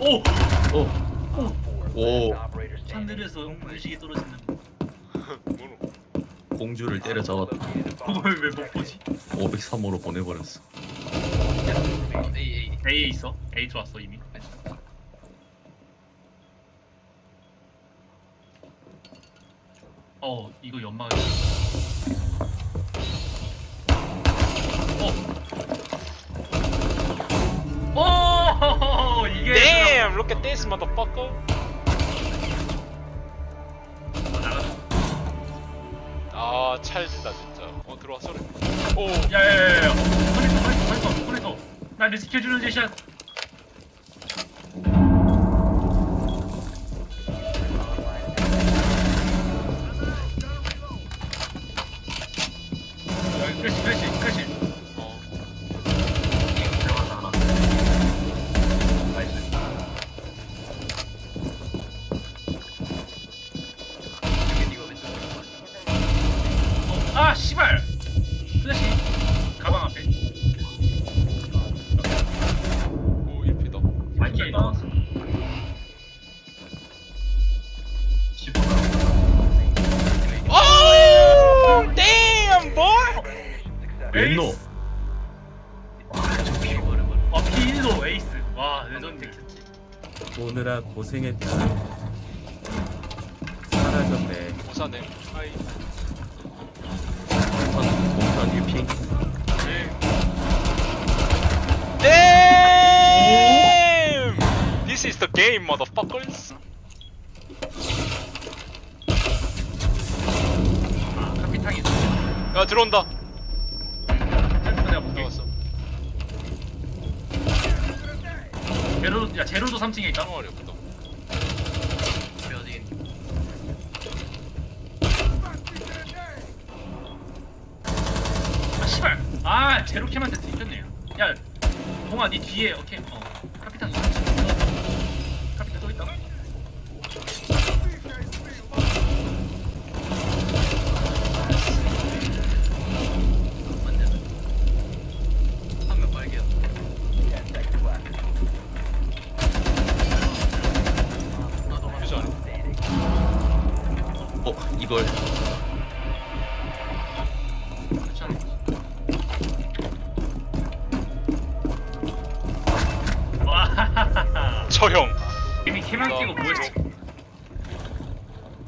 오! 오 하늘에서 음식이 떨어지는? 공주를 때려잡았다 그걸 왜 못 보지? 503호로 보내버렸어 A A A에 있어? A 들어왔어 이미 어 이거 연막 어! Look at this motherfucker! 아 찰진다 진짜. 어 들어와 소리. 오. 야야야야 꺼내서 꺼내서 꺼내서 꺼내서 나를 지켜주는 제샷 그렇지 그렇지 그렇지 1피다. 많이 나왔어 오! Damn boy! 웬노 어 P1도 에이스 와 레전드 켰지 오느라 고생했다 사라졌네 고사네. 아이. 공탄 유핑 is the game, motherfuckers. 아 카피탕이 있어 야 들어온다. 내가 볼게 들어갔어. 제로 야 제로도 3층에 있다 짱어리 없다. 어디 아 씨발 아 제로 캠한테 뒤졌네요 야 동아 니 뒤에 오케이 어 카피탕 있어 카피탕 또 있다 맞냐 한명 빨개요 나도 퓨즈 아니. 어 이걸. 와저 형. 이미 캠만 끼고 뭐했어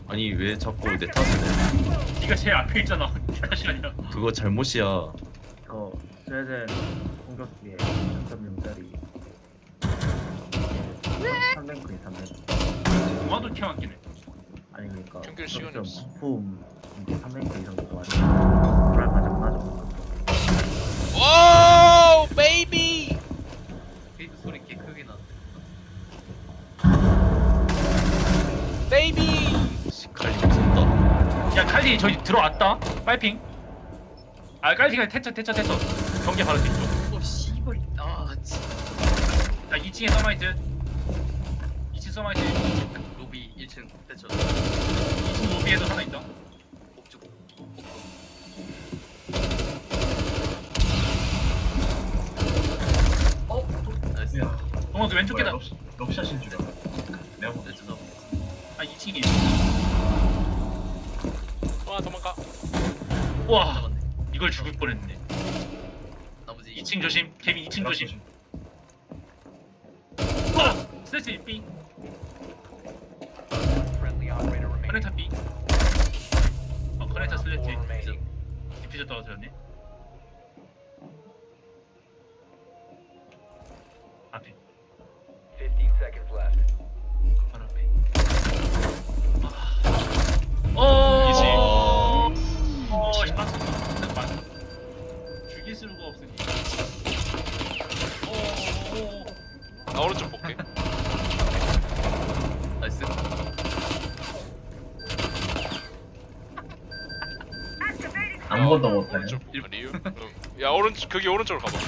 아니 왜 자꾸 내 탓을 해? 니가 제일 앞에 있잖아. 니 탓이 아니라 그거 잘못이야. 저 스웨덴 공격기에 3.0짜리. 3랭크에 3랭크 동아도 캠만 끼네 아니니까 경기를 시간이 없어. 부품 이제 3랭크 이상 정도 하니까 불알 맞아 오, 베이비. 게이트 소리 꽤 크게 나 베이비. 칼리 무섭다 야 칼리 저기 들어왔다. 빨핑. 아 칼리가 태쳐 태쳐 태쳐. 경계 바로 뒤쪽. 오 씨발. 아 진짜 자 2층에 서마이트 2층 서마이트 로비 1층 대처 2층 로비에도 하나 있다. 옥주고 어? 나이스. 동아 그 왼쪽 계단. 럽샷인 줄 알아. 내가 보 대처 잡아 아 2층에 와 도망가. 와. 잡았네. 이걸 죽을 뻔했네. 나머지 2층 조심. 케빈 2층 조심. 와! 스트레치 B 커넥터 B 어 커넥터 슬래치 디퓨저 떨어졌네 앞에 바로 앞에 아. 이지. 어 어... 어, 씨, 맞어. 근데 맞 죽일 수가 없으니. 오, 오, 나 오른쪽 볼게. 나이스 아무것도 못해. 오른쪽. 리유. 응. 야 오른쪽 거기 오른쪽으로 가봐.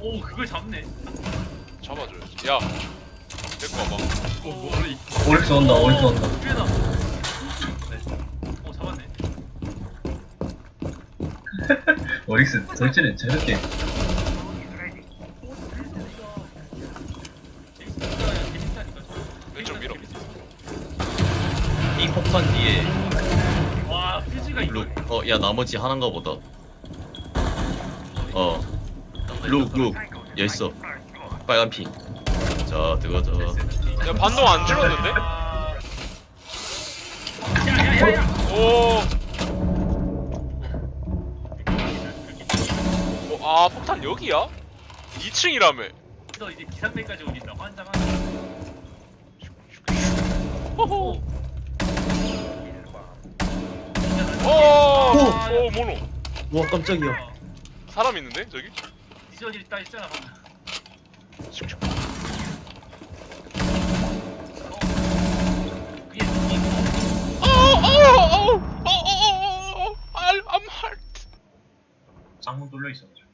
오, 오, 그걸 잡네. 잡아줘야지. 야. 데리고 와봐. 오, 뭐리? 오릭스 온다, 오릭스 온다. 꽤다. 오, 잡았네. 오릭스 돌진을 저렇게. 야 나머지 하나인가 보다 어 룩, 룩. 여기 있어. 빨간 핑. 자, 들어가자. 야 반동 안 질렀는데? 야야야야. 오. 어, 아 폭탄 여기야? 2층이라며. 그래서 이제 기상대까지 올린다. 환장한. 호호. 오. 오. 오 모노. 와, 깜짝이야. 사람 있는데 저기? 디저질 있다 했잖아 방금. 위에 있고. 어어어어어어어어 I'm hurt. 창문 뚫려 있어가지고.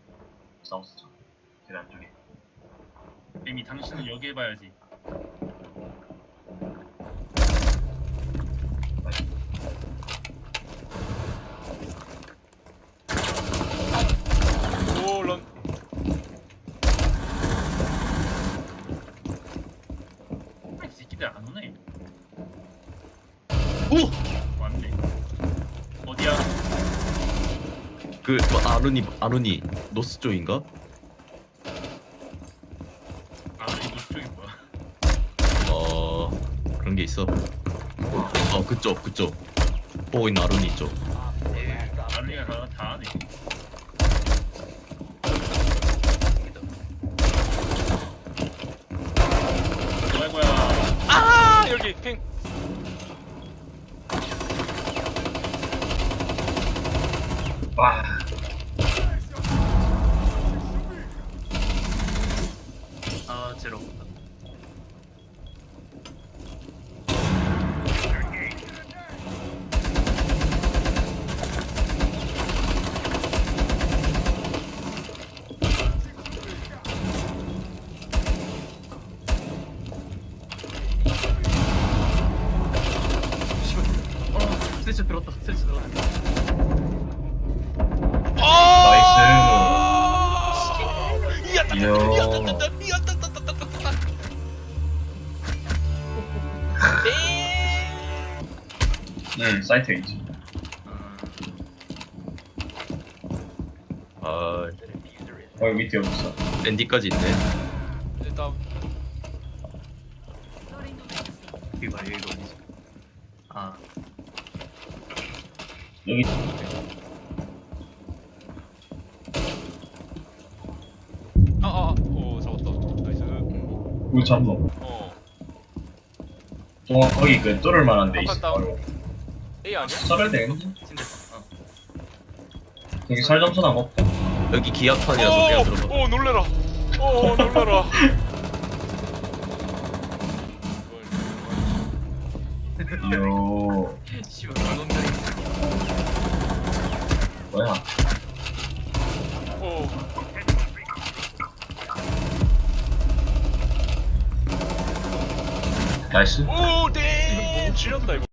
사우스 창. 계단 쪽에. 이미 당신은 여기 해봐야지. 오 런. 이 새끼들 안 오네. 오! 왔네. 어디야? 그, 뭐, 아루니, 아루니, 노스 쪽인가? 아, 이 노쪽이 뭐야? 어, 그런 게 있어. 어, 그쪽, 그쪽. 보고 있는 아루니 쪽. 아르니가 다, 다하네. 어디 갈 거야? 아 여기 핑. 와. 아 제로 씨발 어 스레치 들었다 스레치 들었다 나이스. 이야. 응, 사이트에 있지. 아, 아, 어, 여기 밑에 있어. 랜디까지 있네. 일단 여기 봐 여기가 어디지 아 여기. 아 아 오 잡았다. 나이스. 우리 잡노. 어. 동아 거기 그 뚫을 만한 데 있어. 다운. 어, A 아니야? 썰을 되겠는데? 침대방 어 여기 살점수나 먹고. 여기 기압판이라서 그냥 들어가. 오, 오 놀래라. 오, 오 놀래라. 요. 씨발 방 거야. 나이스. 오, 네. 지렸다 이거.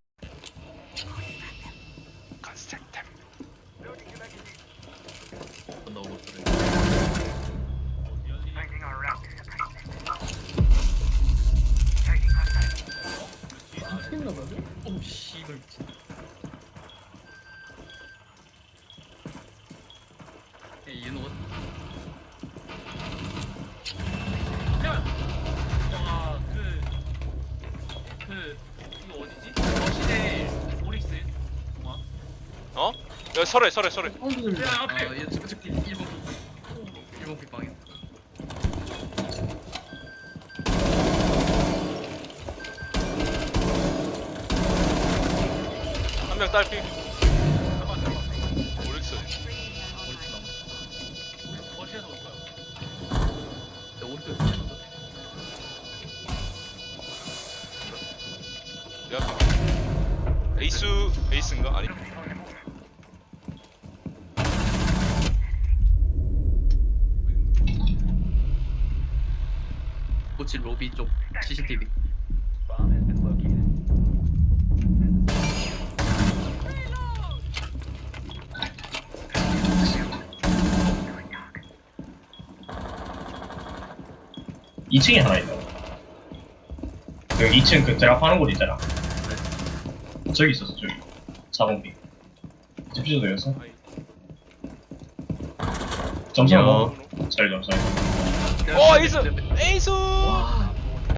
건너 못 그래. 어? 야, 설해, 설해, 설해. 야, 앞에! 아, 얘 저거 저기 일본 일본 빗방에 한명 딸피. 에이스, 에이스인가? 아니. 고치 로비 쪽 CCTV 이층에 하나 있다. 그 2층 그 드랍하는 곳 있잖아. 저기 있었어, 저기. 4번빙. 집주도 되겠어? 아이. 점수. 먹어. 잘점 잘. 어 에이스! 에이스! 와